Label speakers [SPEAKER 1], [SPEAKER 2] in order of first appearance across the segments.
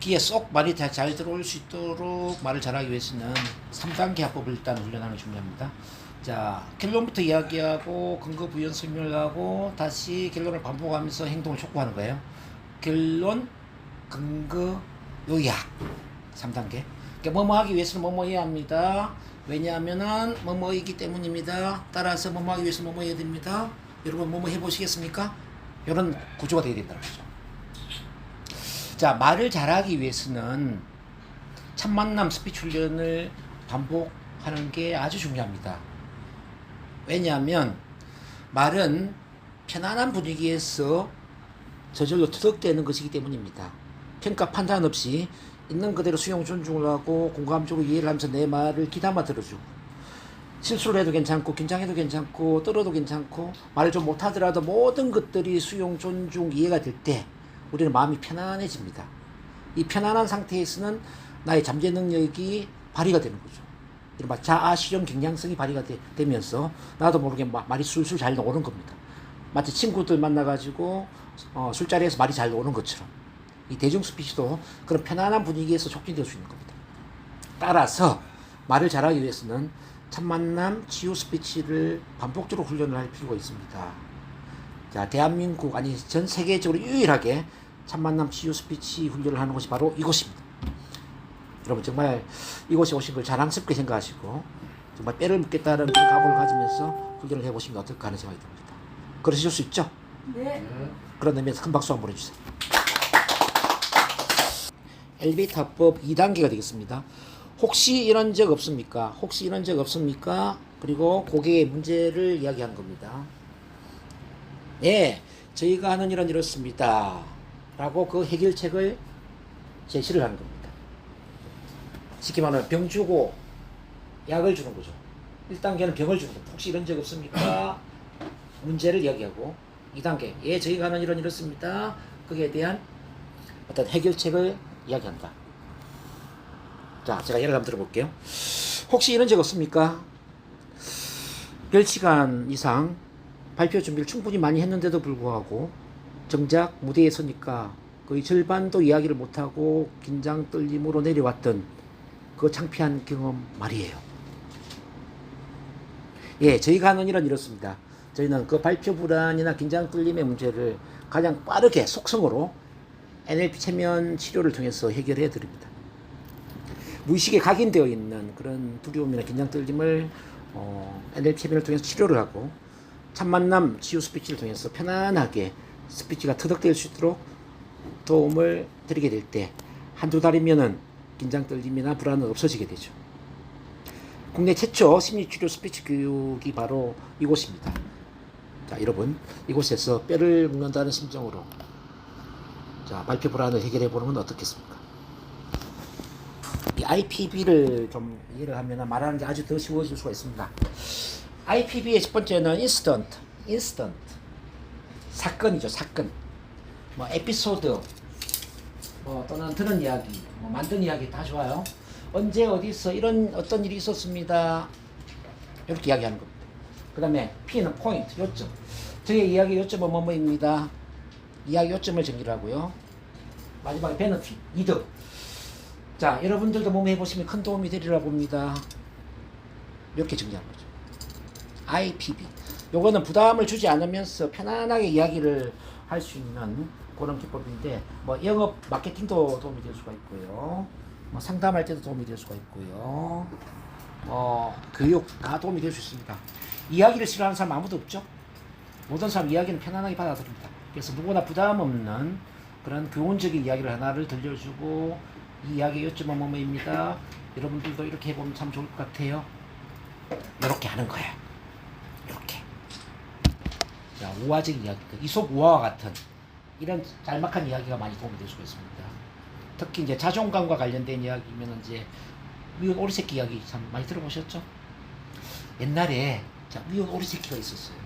[SPEAKER 1] 귀에 쏙 말이 다잘 들어올 수 있도록 말을 잘하기 위해서는 3단계 합법을 일단 훈련하는 게 중요합니다. 자, 결론부터 이야기하고 근거 부연 설명을 하고 다시 결론을 반복하면서 행동을 촉구하는 거예요. 결론, 근거, 요약. 3단계. 그러니까 뭐뭐 하기 위해서는 뭐뭐 해야 합니다. 왜냐하면은 뭐뭐이기 때문입니다. 따라서 뭐뭐 하기 위해서 뭐뭐 해야 됩니다. 여러분 뭐뭐 해보시겠습니까? 이런 구조가 되어야 된다는 거죠. 자, 말을 잘하기 위해서는 첫 만남 스피치 훈련을 반복하는 게 아주 중요합니다. 왜냐하면 말은 편안한 분위기에서 저절로 터득되는 것이기 때문입니다. 평가 판단 없이 있는 그대로 수용 존중을 하고 공감적으로 이해를 하면서 내 말을 귀담아 들어주고 실수를 해도 괜찮고 긴장해도 괜찮고 떨어도 괜찮고 말을 좀 못하더라도 모든 것들이 수용 존중 이해가 될 때 우리는 마음이 편안해집니다. 이 편안한 상태에서는 나의 잠재 능력이 발휘가 되는 거죠. 이른바 자아 실현 경량성이 발휘가 되, 면서 나도 모르게 마- 말이 술술 잘 나오는 겁니다. 마치 친구들 만나가지고 어, 술자리에서 말이 잘 나오는 것처럼 이 대중 스피치도 그런 편안한 분위기에서 촉진될 수 있는 겁니다. 따라서 말을 잘하기 위해서는 첫 만남 치유 스피치를 반복적으로 훈련을 할 필요가 있습니다. 자, 대한민국 아니 전 세계적으로 유일하게 첫 만남 치유 스피치 훈련을 하는 곳이 바로 이곳입니다. 여러분 정말 이곳에 오신 걸 자랑스럽게 생각하시고 정말 뼈를 묻겠다는 그런 각오를 가지면서 훈련을 해보시면 어떨까 하는 생각이 듭니다. 그러실 수 있죠?
[SPEAKER 2] 네.
[SPEAKER 1] 그런 의미에서 큰 박수 한번 보내주세요. 엘리베이터 합법 2단계가 되겠습니다. 혹시 이런 적 없습니까? 혹시 이런 적 없습니까? 그리고 고객의 문제를 이야기하는 겁니다. 네, 저희가 하는 일은 이렇습니다. 라고 그 해결책을 제시를 하는 겁니다. 쉽게 말하면 병 주고 약을 주는 거죠. 1단계는 병을 주는 겁니다. 혹시 이런 적 없습니까? 문제를 이야기하고 2단계 예 저희가 하는 일은 이렇습니다. 거기에 대한 어떤 해결책을 이야기한다. 자 제가 예를 한번 들어볼게요. 혹시 이런 적 없습니까? 10시간 이상 발표 준비를 충분히 많이 했는데도 불구하고 정작 무대에 서니까 거의 절반도 이야기를 못하고 긴장 떨림으로 내려왔던 그 창피한 경험 말이에요. 예, 저희가 하는 일은 이렇습니다. 저희는 그 발표 불안이나 긴장 떨림의 문제를 가장 빠르게 속성으로 NLP 체면 치료를 통해서 해결해 드립니다. 무의식에 각인되어 있는 그런 두려움이나 긴장 떨림을 어, NLP 체면을 통해서 치료를 하고 첫 만남 치유 스피치를 통해서 편안하게 스피치가 터득될 수 있도록 도움을 드리게 될 때 한두 달이면은 긴장 떨림이나 불안은 없어지게 되죠. 국내 최초 심리치료 스피치 교육이 바로 이곳입니다. 자, 여러분, 이곳에서 뼈를 묵는다는 심정으로 자, 발표 불안을 해결해 보는 건 어떻겠습니까? 이 IPB를 좀 이해를 하면 말하는 게 아주 더 쉬워질 수가 있습니다. IPB의 첫 번째는 인스턴트, 인스턴트. 사건이죠, 사건. 뭐 에피소드, 뭐 또는 들은 이야기, 뭐 만든 이야기 다 좋아요. 언제 어디서 이런 어떤 일이 있었습니다. 이렇게 이야기하는 겁니다. 그 다음에 P는 포인트, 요점. 저의 이야기 요점은 뭐뭐입니다. 이야기 요점을 정리를 하고요. 마지막에 베너핏, 이득. 자, 여러분들도 몸에 해보시면 큰 도움이 되리라 봅니다. 이렇게 정리하는 거죠. IPB. 요거는 부담을 주지 않으면서 편안하게 이야기를 할 수 있는 그런 기법인데, 뭐 영업 마케팅도 도움이 될 수가 있고요. 뭐 상담할 때도 도움이 될 수가 있고요. 어, 교육 다 도움이 될 수 있습니다. 이야기를 싫어하는 사람 아무도 없죠? 모든 사람 이야기는 편안하게 받아들입니다. 그래서 누구나 부담 없는 그런 교훈적인 이야기를 하나를 들려주고 이 이야기의 요점은 뭐뭐입니다. 여러분들도 이렇게 해보면 참 좋을 것 같아요. 이렇게 하는. 자, 우화적인 이야기, 그 이솝 우화와 같은 이런 짤막한 이야기가 많이 도움이 될 수가 있습니다. 특히 이제 자존감과 관련된 이야기면 이제 미운 오리 새끼 이야기 참 많이 들어보셨죠? 옛날에 자, 미운 오리 새끼가 있었어요.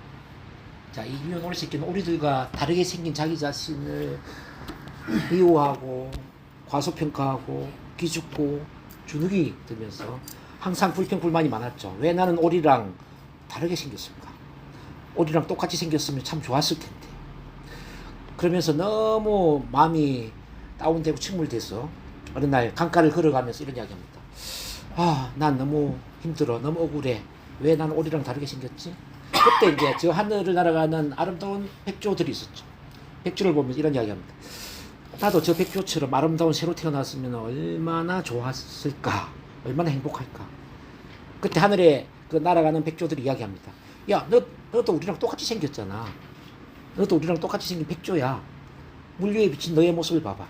[SPEAKER 1] 자, 이 미운 오리 새끼는 오리들과 다르게 생긴 자기 자신을 미워하고 과소평가하고 기죽고 주눅이 들면서 항상 불평불만이 많았죠. 왜 나는 오리랑 다르게 생겼을까? 오리랑 똑같이 생겼으면 참 좋았을 텐데. 그러면서 너무 마음이 다운되고 침몰돼서 어느 날 강가를 걸어가면서 이런 이야기합니다. 아, 난 너무 힘들어, 너무 억울해. 왜 나는 오리랑 다르게 생겼지? 그때 이제 저 하늘을 날아가는 아름다운 백조들이 있었죠. 백조를 보면서 이런 이야기합니다. 나도 저 백조처럼 아름다운 새로 태어났으면 얼마나 좋았을까, 얼마나 행복할까. 그때 하늘에 그 날아가는 백조들이 이야기합니다. 야, 너 너도 우리랑 똑같이 생겼잖아. 너도 우리랑 똑같이 생긴 백조야. 물 위에 비친 너의 모습을 봐봐.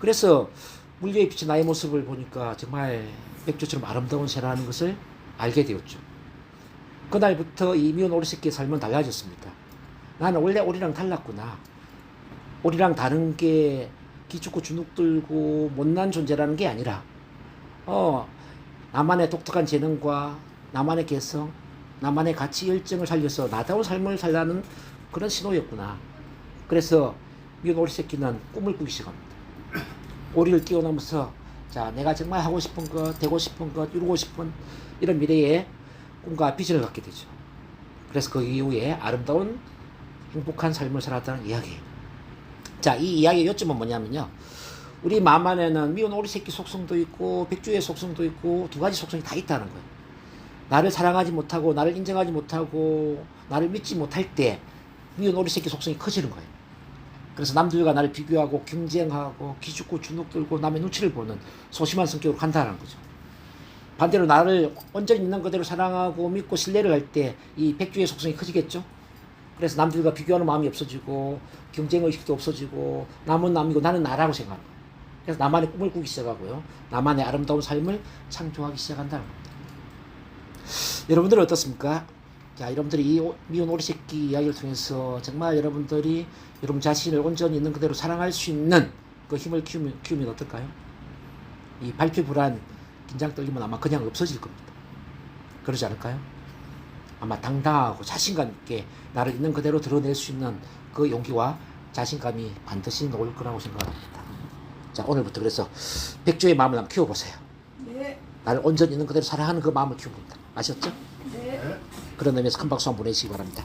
[SPEAKER 1] 그래서 물 위에 비친 나의 모습을 보니까 정말 백조처럼 아름다운 새라는 것을 알게 되었죠. 그날부터 이 미운 오리 새끼의 삶은 달라졌습니다. 나는 원래 오리랑 달랐구나. 오리랑 다른 게 기죽고 주눅 들고 못난 존재라는 게 아니라, 어, 나만의 독특한 재능과 나만의 개성, 나만의 가치 열정을 살려서 나다운 삶을 살라는 그런 신호였구나. 그래서 미운 오리 새끼는 꿈을 꾸기 시작합니다. 오리를 뛰어넘어서 자 내가 정말 하고 싶은 것, 되고 싶은 것, 이루고 싶은 이런 미래의 꿈과 비전을 갖게 되죠. 그래서 그 이후에 아름다운 행복한 삶을 살았다는 이야기예요. 자, 이 이야기의 요점은 뭐냐면요. 우리 마음 안에는 미운 오리 새끼 속성도 있고 백주의 속성도 있고 두 가지 속성이 다 있다는 거예요. 나를 사랑하지 못하고 나를 인정하지 못하고 나를 믿지 못할 때 미운 오리 새끼 속성이 커지는 거예요. 그래서 남들과 나를 비교하고 경쟁하고 기죽고 주눅 들고 남의 눈치를 보는 소심한 성격으로 간다는 거죠. 반대로 나를 온전히 있는 그대로 사랑하고 믿고 신뢰를 할 때 이 백주의 속성이 커지겠죠. 그래서 남들과 비교하는 마음이 없어지고 경쟁 의식도 없어지고 남은 남이고 나는 나라고 생각하는 거예요. 그래서 나만의 꿈을 꾸기 시작하고요. 나만의 아름다운 삶을 창조하기 시작한다는 겁니다. 여러분들은 어떻습니까? 자, 여러분들이 이 오- 미운 오리 새끼 이야기를 통해서 정말 여러분들이 여러분 자신을 온전히 있는 그대로 사랑할 수 있는 그 힘을 키우면, 키우면 어떨까요? 이 발표 불안, 긴장 떨림은 아마 그냥 없어질 겁니다. 그러지 않을까요? 아마 당당하고 자신감 있게 나를 있는 그대로 드러낼 수 있는 그 용기와 자신감이 반드시 나올 거라고 생각합니다. 자, 오늘부터 그래서 백조의 마음을 한번 키워보세요.
[SPEAKER 2] 네,
[SPEAKER 1] 나를 온전히 있는 그대로 사랑하는 그 마음을 키워봅니다. 아셨죠?
[SPEAKER 2] 네.
[SPEAKER 1] 그런 의미에서 큰 박수 한번 보내시기 바랍니다.